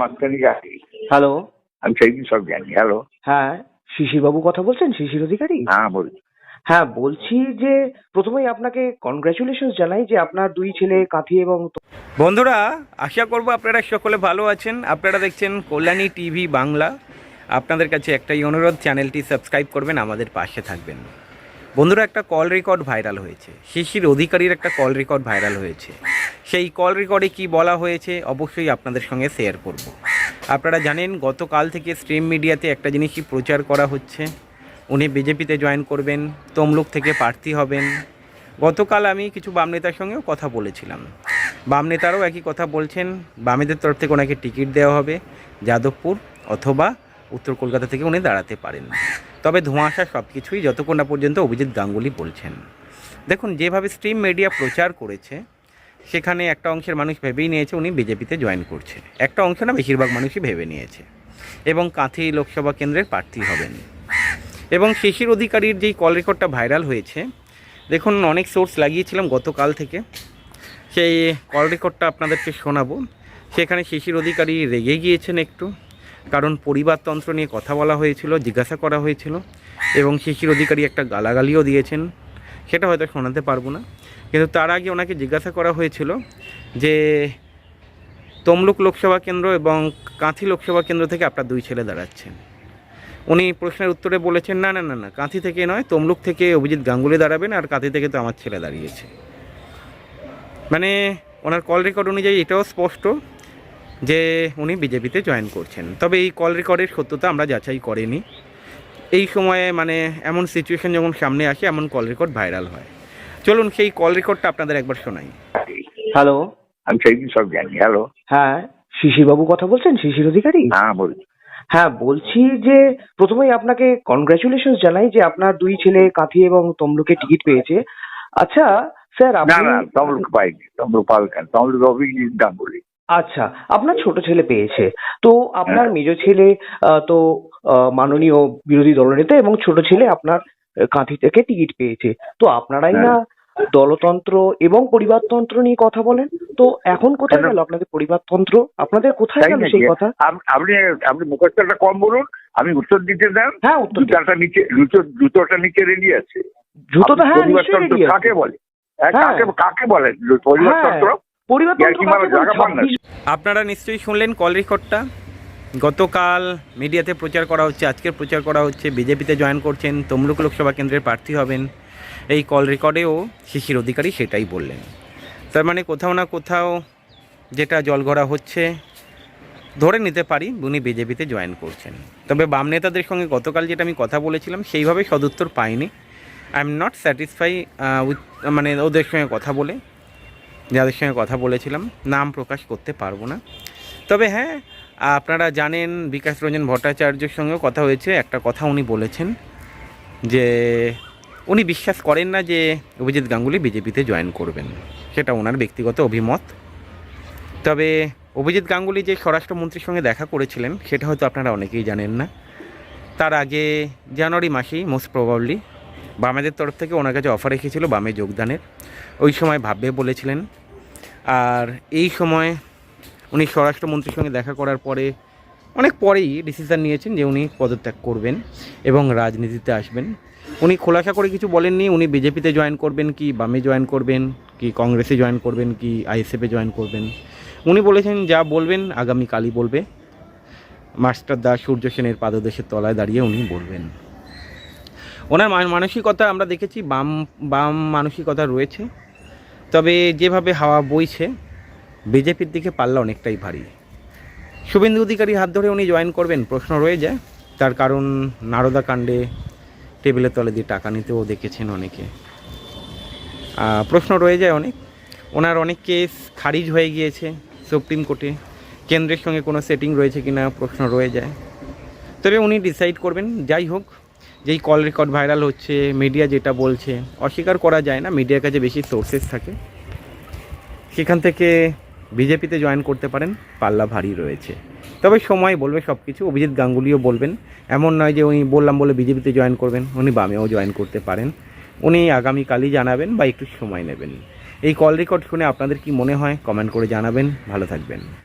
মাঝখানিক আগে হ্যালো আমি সেইদিন সব জানি। হ্যালো হ্যাঁ শিশিরবাবু কথা বলছেন? শিশির অধিকারী? হ্যাঁ বলি হ্যাঁ বলছি যে প্রথমেই আপনাকে কনগ্রাচুলেশন জানাই যে আপনার দুই ছেলে কাঁথি এবং বন্ধুরা আশা করব আপনারা সকলে ভালো আছেন। আপনারা দেখছেন কল্যাণী টিভি বাংলা। আপনাদের কাছে একটাই অনুরোধ চ্যানেলটি সাবস্ক্রাইব করবেন আমাদের পাশে থাকবেন। বন্ধুরা একটা কল রেকর্ড ভাইরাল হয়েছে। শিশির অধিকারীর একটা কল রেকর্ড ভাইরাল হয়েছে। সেই কল রেকর্ডে কি বলা হয়েছে অবশ্যই আপনাদের সঙ্গে শেয়ার করব। আপনারা জানেন, গতকাল থেকে স্ট্রিম মিডিয়াতে একটা জিনিসই প্রচার করা হচ্ছে। উনি বিজেপিতে জয়েন করবেন, তমলুক থেকে প্রার্থী হবেন। গতকাল আমি কিছু বাম নেতার সঙ্গেও কথা বলেছিলাম। বাম নেতারাও একই কথা বলছেন, বামেদের তরফ থেকে ওনাকে টিকিট দেওয়া হবে যাদবপুর অথবা উত্তর কলকাতা থেকে উনি দাঁড়াতে পারেন। তবে ধোঁয়াশা সব কিছুই যতক্ষণ না পর্যন্ত অভিজিৎ গাঙ্গুলি বলছেন। দেখুন, যেভাবে স্ট্রিম মিডিয়া প্রচার করেছে সেখানে একটা অংশের মানুষ ভেবেই নিয়েছে উনি বিজেপিতে জয়েন করছে। একটা অংশ না, বেশিরভাগ মানুষই ভেবে নিয়েছে। এবং কাঁথি লোকসভা কেন্দ্রের প্রার্থী হবেন। এবং শিশির অধিকারীর যেই কল রেকর্ডটা ভাইরাল হয়েছে, দেখুন অনেক সোর্স লাগিয়েছিলাম গতকাল থেকে। সেই কল রেকর্ডটা আপনাদেরকে শোনাবো। সেখানে শিশির অধিকারী রেগে গিয়েছেন একটু। কারণ পরিবারতন্ত্র নিয়ে কথা বলা হয়েছিল, জিজ্ঞাসা করা হয়েছিল। এবং শিশির অধিকারী একটা গালাগালিও দিয়েছেন। সেটা হয়তো শোনাতে পারব না। কিন্তু তার আগে ওনাকে জিজ্ঞাসা করা হয়েছিল যে, তমলুক লোকসভা কেন্দ্র এবং কাঁথি লোকসভা কেন্দ্র থেকে আপনার দুই ছেলে দাঁড়াচ্ছেন। উনি প্রশ্নের উত্তরে বলেছেন, না না না না, কাঁথি থেকে নয়, তমলুক থেকে অভিজিৎ গাঙ্গুলি দাঁড়াবেন আর কাঁথি থেকে তো আমার ছেলে দাঁড়িয়েছে। মানে ওনার কল রেকর্ড অনুযায়ী এটাও স্পষ্ট যে উনি বিজেপিতে জয়েন করছেন। তবে এই কল রেকর্ডের সত্যতা আমরা যাচাই করিনি। এই সময়ে মানে এমন সিচুয়েশন যখন সামনে আসে এমন কল রেকর্ড ভাইরাল হয়। চলুন সেই কল রেকর্ডটা আপনাদের একবার শোনাই। হ্যালো আমি সব জানি হ্যালো হ্যাঁ শিশিরবাবু কথা বলছেন? শিশির অধিকারী? হ্যাঁ বলি হ্যাঁ বলছি যে প্রথমেই আপনাকে কনগ্রাচুলেশন জানাই যে আপনার দুই ছেলে কাঁথি এবং তমলুকে টিকিট পেয়েছে। আচ্ছা স্যার না আপনি না তমলুক পাইনি। তমলুক পাল কেন তমলুক অভিজিৎ গাঙ্গুলি। আচ্ছা আপনার ছোট ছেলে পেয়েছে। তো আপনার হ্যাঁ। মেজ ছেলে আহ, তো মাননীয় বিরোধী দলনেতা এবং ছোট ছেলে আপনার কাঁথি থেকে টিকিট পেয়েছে তো আপনারাই না দলতন্ত্র এবং পরিবারতন্ত্র নিয়ে কথা বলেন তো এখন কোথায়? গেল আপনাদের পরিবারতন্ত্র আপনাদের কোথায় গেল সেই কথা আপনি আপনি মুখস্থটা কম বলুন আমি উত্তর দিতে দেন হ্যাঁ উত্তর। জুতাটা নিচে জুতো জুতোটা নিচে রেডি আছে জুতোটা হ্যাঁ পরিবারতন্ত্র আছে। কাকে বলে হ্যাঁ, হ্যাঁ। কাকে কাকে বলে পরিবারতন্ত্র পরিবারতন্ত্র ইয়ার্কি মারার কাকে জায়গা বলে? পান না। আপনারা নিশ্চয়ই শুনলেন কল রেকর্ডটা গতকাল মিডিয়াতে প্রচার করা হচ্ছে, আজকের প্রচার করা হচ্ছে, বিজেপিতে জয়েন করছেন তমলুক লোকসভা কেন্দ্রের প্রার্থী হবেন। এই কল রেকর্ডেও শিশির অধিকারী সেটাই বললেন। তার মানে কোথাও না কোথাও যেটা জলঘরা হচ্ছে, ধরে নিতে পারি উনি বিজেপিতে জয়েন করছেন। তবে বাম নেতাদের সঙ্গে গতকাল যেটা আমি কথা বলেছিলাম, সেইভাবে সদুত্তর পাইনি। I am not satisfy with মানে ওদের সঙ্গে কথা বলে, যাদের সঙ্গে কথা বলেছিলাম, নাম প্রকাশ করতে পারব না। তবে হ্যাঁ আপনারা জানেন বিকাশ রঞ্জন ভট্টাচার্যের সঙ্গেও কথা হয়েছে। একটা কথা উনি বলেছেন যে উনি বিশ্বাস করেন না যে অভিজিৎ গাঙ্গুলি বিজেপিতে জয়েন করবেন। সেটা ওনার ব্যক্তিগত অভিমত। তবে অভিজিৎ গাঙ্গুলি যে স্বরাষ্ট্রমন্ত্রীর সঙ্গে দেখা করেছিলেন, সেটা হয়তো আপনারা অনেকেই জানেন না। তার আগে জানুয়ারি মাসেই মোস্ট প্রবাবলি বামেদের তরফ থেকে ওনার কাছে অফার রেখেছিল বামে যোগদানের। ওই সময় ভাববে বলেছিলেন। আর এই সময় উনি স্বরাষ্ট্রমন্ত্রীর সঙ্গে দেখা করার পরে অনেক পরেই ডিসিশন নিয়েছেন যে উনি পদত্যাগ করবেন এবং রাজনীতিতে আসবেন। উনি খোলাসা করে কিছু বলেননি, উনি বিজেপিতে জয়েন করবেন কি, বামে জয়েন করবেন কি, কংগ্রেসে জয়েন করবেন কি আইএসএফে জয়েন করবেন। উনি বলেছেন, যা বলবেন আগামীকালই বলবে। মাস্টার দাস সূর্য সেনের পাদদেশের তলায় দাঁড়িয়ে উনি বলবেন। ওনার মানসিকতা আমরা দেখেছি, বাম বাম মানসিকতা রয়েছে। তবে যেভাবে হাওয়া বইছে বিজেপির দিকে পাল্লা অনেকটাই ভারী। শুভেন্দু অধিকারী হাত ধরে উনি জয়েন করবেন, প্রশ্ন রয়ে যায় তার কারণ নারদা কাণ্ডে টেবিলের তলে দিয়ে টাকা নিতেও দেখেছেন অনেকে। প্রশ্ন রয়ে যায় অনেক। ওনার অনেক কেস খারিজ হয়ে গিয়েছে সুপ্রিম কোর্টে। কেন্দ্রের সঙ্গে কোনো সেটিং রয়েছে কিনা প্রশ্ন রয়ে যায় তবে উনি ডিসাইড করবেন। যাই হোক, যেই কল রেকর্ড ভাইরাল হচ্ছে মিডিয়া যেটা বলছে, অস্বীকার করা যায় না। মিডিয়ার কাছে বেশি সোর্সেস থাকে। সেখান থেকে বিজেপিতে জয়েন করতে পারেন, পাল্লা ভারী রয়েছে। তবে সময় বলবে সব কিছু অভিজিৎ গাঙ্গুলিও বলবেন। এমন নয় যে উনি বললাম বলে বিজেপিতে জয়েন করবেন, উনি বামেও জয়েন করতে পারেন। উনি আগামীকালই জানাবেন বা একটু সময় নেবেন। এই কল রেকর্ড শুনে আপনাদের কি মনে হয়, কমেন্ট করে জানাবেন। ভালো থাকবেন।